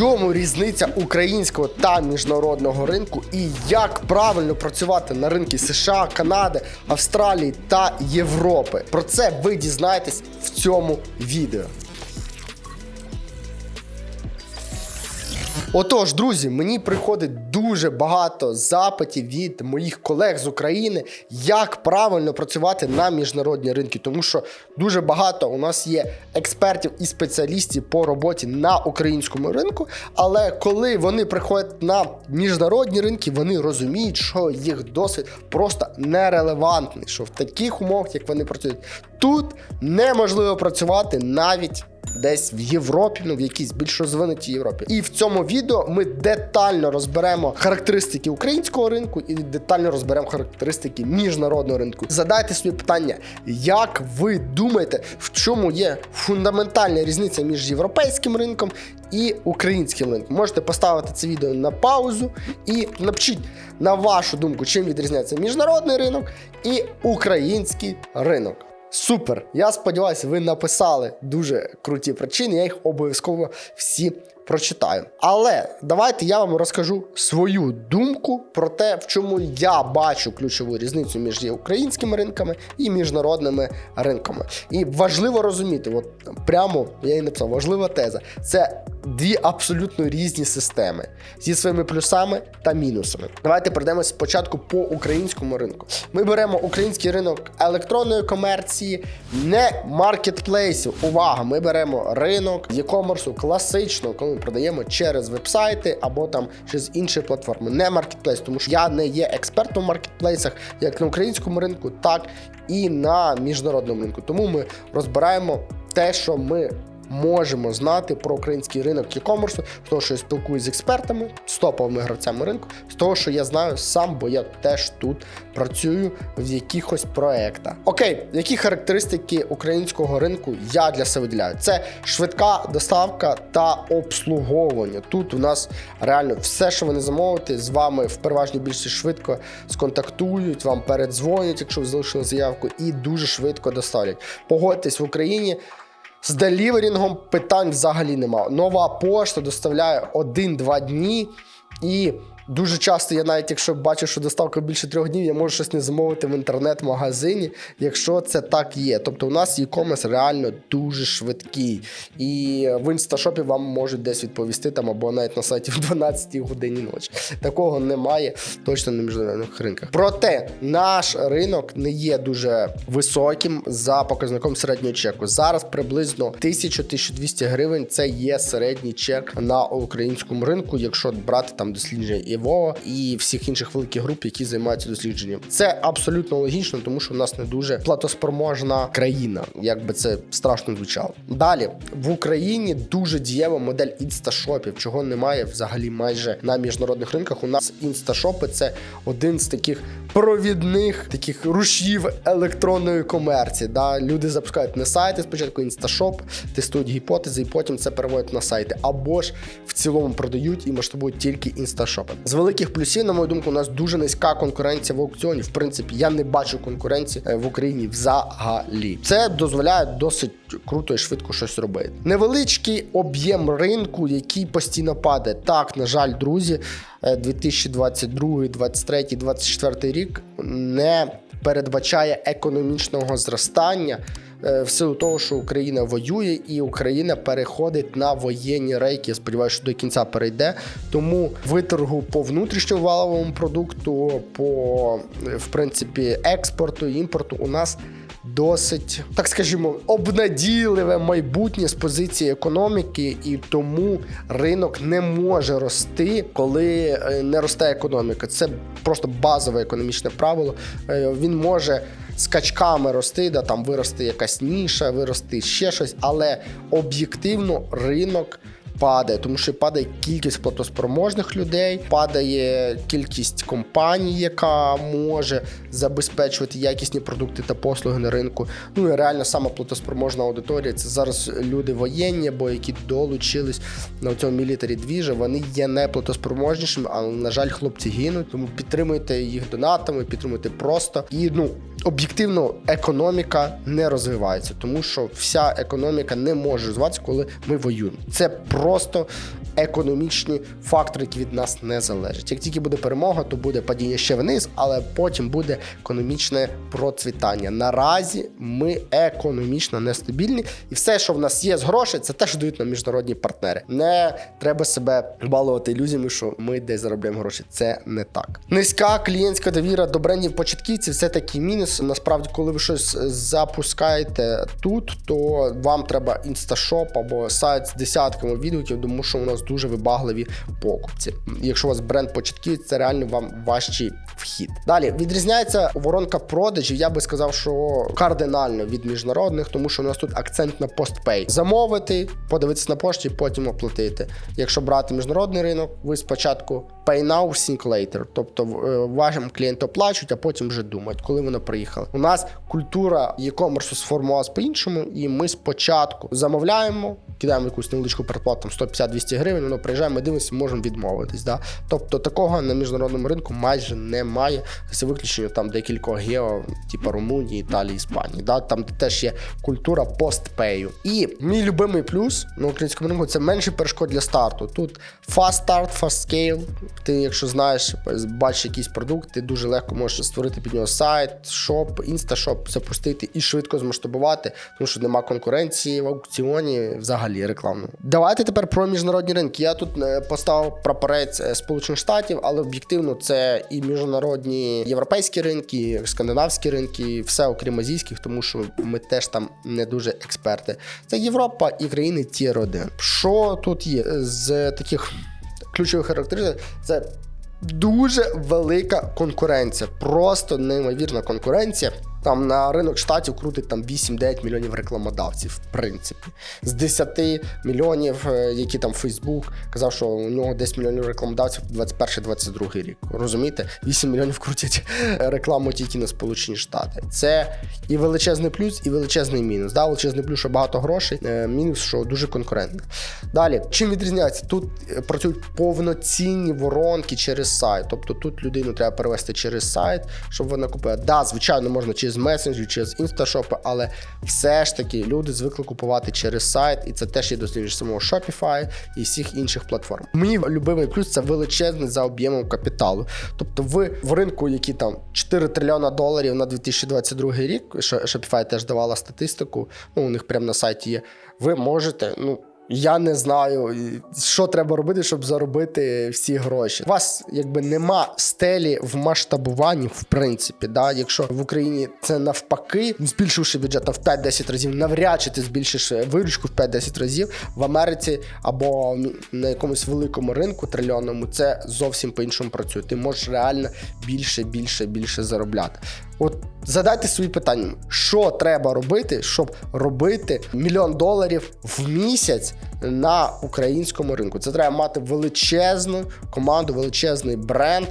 чому різниця українського та міжнародного ринку і як правильно працювати на ринку США, Канади, Австралії та Європи. Про це ви дізнаєтесь в цьому відео. Отож, друзі, мені приходить дуже багато запитів від моїх колег з України, як правильно працювати на міжнародні ринки, тому що дуже багато у нас є експертів і спеціалістів по роботі на українському ринку. Але коли вони приходять на міжнародні ринки, вони розуміють, що їх досвід просто нерелевантний. Що в таких умовах, як вони працюють, тут неможливо працювати навіть десь в Європі, ну в якійсь більш розвинутій Європі. І в цьому відео ми детально розберемо характеристики українського ринку і детально розберемо характеристики міжнародного ринку. Задайте собі питання, як ви думаєте, в чому є фундаментальна різниця між європейським ринком і українським ринком? Можете поставити це відео на паузу і напишіть на вашу думку, чим відрізняється міжнародний ринок і український ринок. Супер! Я сподіваюся, ви написали дуже круті причини. Я їх обов'язково всі прочитаю. Але давайте я вам розкажу свою думку про те, в чому я бачу ключову різницю між українськими ринками і міжнародними ринками. І важливо розуміти, от прямо я і написав, важлива теза. Це дві абсолютно різні системи зі своїми плюсами та мінусами. Давайте пройдемо спочатку по українському ринку. Ми беремо український ринок електронної комерції, не маркетплейсів. Увага! Ми беремо ринок e-commerce класичного, коли ми продаємо через вебсайти або там через інші платформи. Не маркетплейс, тому що я не є експертом в маркетплейсах, як на українському ринку, так і на міжнародному ринку. Тому ми розбираємо те, що ми можемо знати про український ринок e-commerce, з того, що я спілкуюся з експертами, з топовими гравцями ринку, з того, що я знаю сам, бо я теж тут працюю в якихось проектах. Окей, які характеристики українського ринку я для себе виділяю? Це швидка доставка та обслуговування. Тут у нас реально все, що ви не замовите, з вами в переважній більшості швидко сконтактують, вам передзвонять, якщо ви залишили заявку, і дуже швидко доставлять. Погодьтесь в Україні. З деліверінгом питань взагалі нема. Нова пошта доставляє 1-2 дні. І дуже часто я навіть, якщо бачу, що доставка більше трьох днів, я можу щось не замовити в інтернет-магазині, якщо це так є. Тобто у нас e-commerce реально дуже швидкий. І в інсташопі вам можуть десь відповісти там або навіть на сайті в 12 годині ночі. Такого немає точно на міжнародних ринках. Проте наш ринок не є дуже високим за показником середнього чеку. Зараз приблизно 1000-1200 гривень це є середній чек на українському ринку, якщо брати там дослідження ІВО і всіх інших великих груп, які займаються дослідженням. Це абсолютно логічно, тому що в нас не дуже платоспроможна країна, як би це страшно звучало. Далі в Україні дуже дієва модель інсташопів, чого немає взагалі майже на міжнародних ринках. У нас інсташопи це один з таких провідних таких рушів електронної комерції. Да? Люди запускають не сайти, спочатку інсташоп, тестують гіпотези, і потім це переводять на сайти. Або ж в цілому продають і масштабують тільки інсташопи. З великих плюсів, на мою думку, у нас дуже низька конкуренція в аукціоні. В принципі, я не бачу конкуренції е, в Україні взагалі. Це дозволяє досить круто і швидко щось робити. Невеличкий об'єм ринку, який постійно падає. Так, на жаль, друзі, е, 2022, 2023, 2024 рік не передбачає економічного зростання. Е, В силу того, що Україна воює і Україна переходить на воєнні рейки. Я сподіваюся, що до кінця перейде. Тому виторгу по внутрішньому валовому продукту, по в принципі експорту і імпорту у нас досить, так скажімо, обнадійливе майбутнє з позиції економіки, і тому ринок не може рости, коли е, не росте економіка. Це просто базове економічне правило. Е, Він може скачками рости, да, там вирости якась ніша, вирости ще щось, але об'єктивно ринок. Падає, тому що падає кількість платоспроможних людей, падає кількість компаній, яка може забезпечувати якісні продукти та послуги на ринку. Ну і реально сама платоспроможна аудиторія. Це зараз люди воєнні, або які долучились на цьому мілітарі двіжа. Вони є не платоспроможнішими, але на жаль, хлопці гинуть. Тому підтримуйте їх донатами, підтримуйте просто. І ну об'єктивно економіка не розвивається, тому що вся економіка не може розвиватися, коли ми воюємо. Це просто економічні фактори, які від нас не залежать. Як тільки буде перемога, то буде падіння ще вниз, але потім буде економічне процвітання. Наразі ми економічно нестабільні, і все, що в нас є з грошей, це теж дають нам міжнародні партнери. Не треба себе балувати ілюзіями, що ми десь заробляємо гроші. Це не так. Низька клієнтська довіра до брендів початківців це такий мінус. Насправді, коли ви щось запускаєте тут, то вам треба інсташоп або сайт з десятками відгуків, тому що у нас дуже вибагливі покупці. Якщо у вас бренд початківець, це реально вам важчий вхід. Далі відрізняється воронка продажів. Я би сказав, що кардинально від міжнародних, тому що у нас тут акцент на постпей. Замовити, подивитися на пошті, потім оплатити. Якщо брати міжнародний ринок, ви спочатку pay now, think later. Тобто е, вашим клієнтам оплачують, а потім вже думають, коли воно приїхало. У нас культура e-commerce сформувалась по-іншому, і ми спочатку замовляємо, кидаємо якусь невеличку переплату, там 150-200 гривень, воно приїжджає, ми дивимося, можемо відмовитись. Да? Тобто такого на міжнародному ринку майже немає, за виключенням там декількох гео, типу Румунії, Італії, Іспанії. Да? Там теж є культура постпею. І мій любимий плюс на українському ринку це менше перешкод для старту. Тут fast start, fast scale. Ти, якщо знаєш, бачиш якийсь продукт, ти дуже легко можеш створити під нього сайт, шоп, інсташоп, запустити і швидко змасштабувати, тому що нема конкуренції в аукціоні, взагалі рекламно. Давайте тепер про міжнародні ринки. Я тут е, поставив прапорець е, Сполучених Штатів, але об'єктивно це і міжнародні європейські ринки, скандинавські ринки, все окрім азійських, тому що ми теж там не дуже експерти. Це Європа і країни Тір 1. Що тут є з таких ключових характеристик? Це дуже велика конкуренція, просто неймовірна конкуренція. Там на ринок штатів крутить там 8-9 мільйонів рекламодавців, в принципі. З 10 мільйонів, е, які там Фейсбук казав, що у нього 10 мільйонів рекламодавців 21-22 рік. Розумієте? 8 мільйонів крутять рекламу тільки на Сполучені Штати. Це і величезний плюс, і величезний мінус. Да, величезний плюс, що багато грошей, е, мінус, що дуже конкурентно. Далі, чим відрізняється? Тут е, працюють повноцінні воронки через сайт. Тобто тут людину треба перевести через сайт, щоб вона купила. Да, звичайно, можна через месенджі, через інсташопи, але все ж таки люди звикли купувати через сайт, і це теж є дослідження самого Shopify і всіх інших платформ. Мій любимий плюс це величезний за об'ємом капіталу. Тобто, ви в ринку, які там 4 трильйона доларів на 2022 рік, Shopify теж давала статистику. Ну, у них прямо на сайті є. Ви можете, ну. Я не знаю, що треба робити, щоб заробити всі гроші. У вас якби нема стелі в масштабуванні, в принципі. Да? Якщо в Україні це навпаки, збільшивши бюджет в 5-10 разів, навряд чи ти збільшиш виручку в 5-10 разів в Америці або на якомусь великому ринку трильйонному, це зовсім по-іншому працює. Ти можеш реально більше, більше, більше заробляти. От задайте свої питання, що треба робити, щоб робити мільйон доларів в місяць на українському ринку. Це треба мати величезну команду, величезний бренд.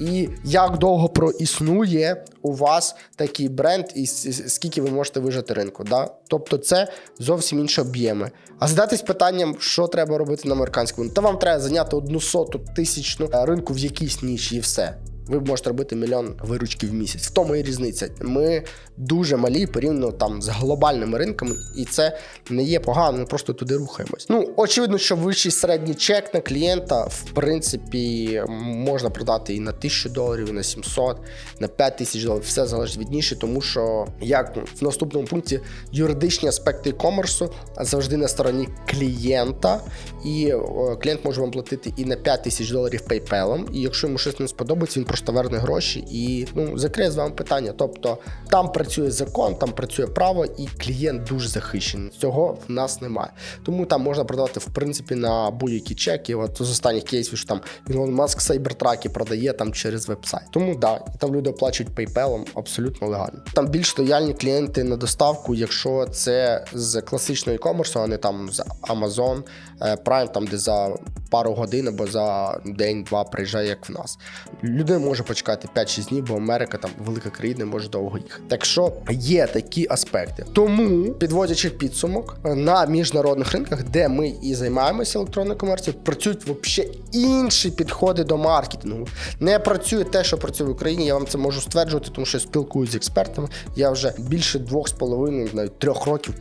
І як довго проіснує у вас такий бренд, і скільки ви можете вижити ринку. Да? Тобто це зовсім інші об'єми. А задатись питанням, що треба робити на американському то вам треба зайняти одну соту тисячну ринку в якійсь ніші і все ви можете робити мільйон виручки в місяць. В тому і різниця. Ми дуже малі порівняно там з глобальними ринками, і це не є погано, ми просто туди рухаємось. Ну, очевидно, що вищий середній чек на клієнта, в принципі, можна продати і на 1000 доларів, і на 700, на 5000 доларів. Все залежить від ніші, тому що як в наступному пункті юридичні аспекти комерсу завжди на стороні клієнта, і клієнт може вам платити і на 5000 доларів PayPal, і якщо йому щось не сподобається, він просто верне гроші і ну закриє з вами питання. Тобто там працює закон, там працює право, і клієнт дуже захищений. Цього в нас немає. Тому там можна продавати в принципі на будь-які чеки. От з останніх кейсів що там Ілон Маск сайбертраки продає там через веб-сайт. Тому да, і там люди оплачують PayPal абсолютно легально. Там більш лояльні клієнти на доставку, якщо це з класичного e-commerce, а не там з Amazon, е, Prime, там де за пару годин або за день-два приїжджає, як в нас. Людина може почекати 5-6 днів, бо Америка там велика країна, може довго їхати. Так що є такі аспекти. Тому, підводячи підсумок, на міжнародних ринках, де ми і займаємося електронною комерцією, працюють взагалі інші підходи до маркетингу. Не працює те, що працює в Україні. Я вам це можу стверджувати, тому що я спілкуюся з експертами. Я вже більше двох з половиною, навіть трьох років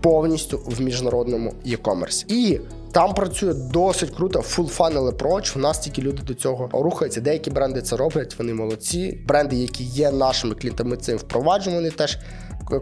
повністю в міжнародному e-commerce. І там працює досить круто full funnel approach. У нас тільки люди до цього рухаються. Деякі бренди це роблять, вони молодці. Бренди, які є нашими клієнтами, це впроваджуємо, вони теж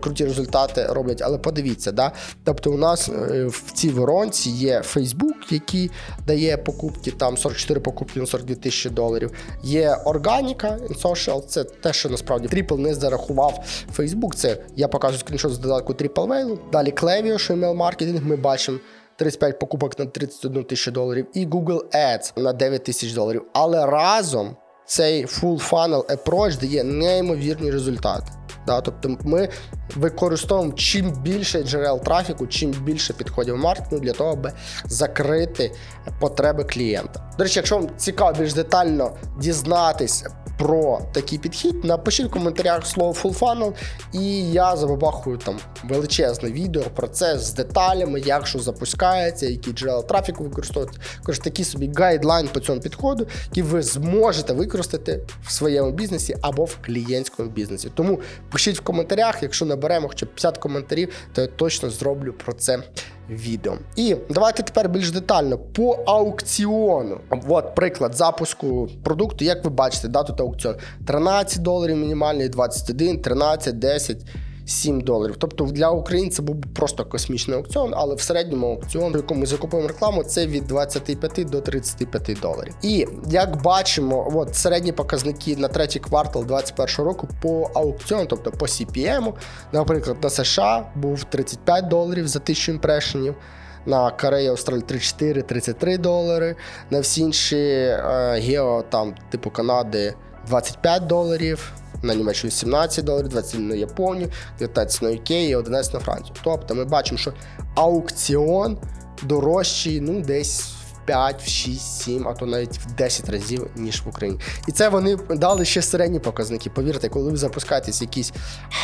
круті результати роблять. Але подивіться, да? тобто у нас е, в цій воронці є Facebook, який дає покупки, там 44 покупки на 42 тисячі доларів. Є органіка social, це те, що насправді Triple не зарахував Facebook. Це я показую скріншот з додатку Triple Whale. Далі Klaviyo, що email маркетинг, ми бачимо. 35 покупок на 31 тисячу доларів і Google Ads на 9 тисяч доларів. Але разом цей full funnel approach дає неймовірні результати. Да, тобто ми використовуємо чим більше джерел трафіку, чим більше підходів маркетингу для того, аби закрити потреби клієнта. До речі, якщо вам цікаво більш детально дізнатись про такий підхід, напишіть в коментарях слово full funnel, і я забабахую там величезне відео про це з деталями, як що запускається, які джерела трафіку використовують. Коротше, такий собі гайдлайн по цьому підходу, який ви зможете використати в своєму бізнесі або в клієнтському бізнесі. Тому пишіть в коментарях, якщо наберемо хоча б 50 коментарів, то я точно зроблю про це відео. І давайте тепер більш детально по аукціону. От приклад запуску продукту. Як ви бачите, да, тут аукціон 13 доларів мінімальний, 21, 13, 10. 7 доларів. Тобто для українця був просто космічний аукціон, але в середньому аукціон, в якому ми закупуємо рекламу, це від 25 до 35 доларів. І як бачимо, от середні показники на третій квартал 2021 року по аукціону, тобто по CPM, наприклад, на США був 35 доларів за 1000 імпрешенів. На Кореї Австралії 34, 33 долари. На всі інші е, гео, там, типу Канади, 25 доларів. На Німеччину 17 доларів, 27 на Японію, 19 на UK і 11 на Францію. Тобто ми бачимо, що аукціон дорожчий ну, десь 5, в 6, 7, а то навіть в 10 разів, ніж в Україні. І це вони дали ще середні показники. Повірте, коли ви запускаєтесь якісь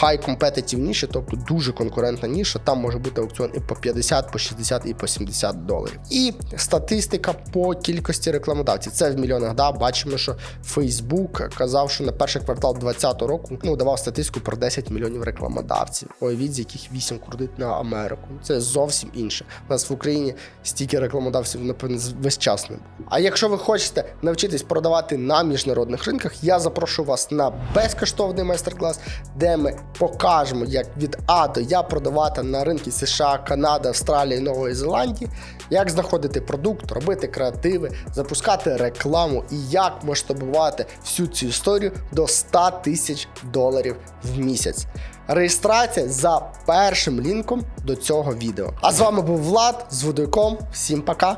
high competitive ніші, тобто дуже конкурентна ніша, там може бути аукціон і по 50, по 60, і по 70 доларів. І статистика по кількості рекламодавців. Це в мільйонах. Да, бачимо, що Facebook казав, що на перший квартал 2020 року ну давав статистику про 10 мільйонів рекламодавців. Уявіть, з яких 8 кредит на Америку. Це зовсім інше. У нас в Україні стільки рекламодавців, напевно, весь час не. А якщо ви хочете навчитись продавати на міжнародних ринках, я запрошую вас на безкоштовний майстер-клас, де ми покажемо, як від А до Я продавати на ринки США, Канади, Австралії, Нової Зеландії, як знаходити продукт, робити креативи, запускати рекламу і як масштабувати всю цю історію до 100 тисяч доларів в місяць. Реєстрація за першим лінком до цього відео. А з вами був Влад з Водойком. Всім пока!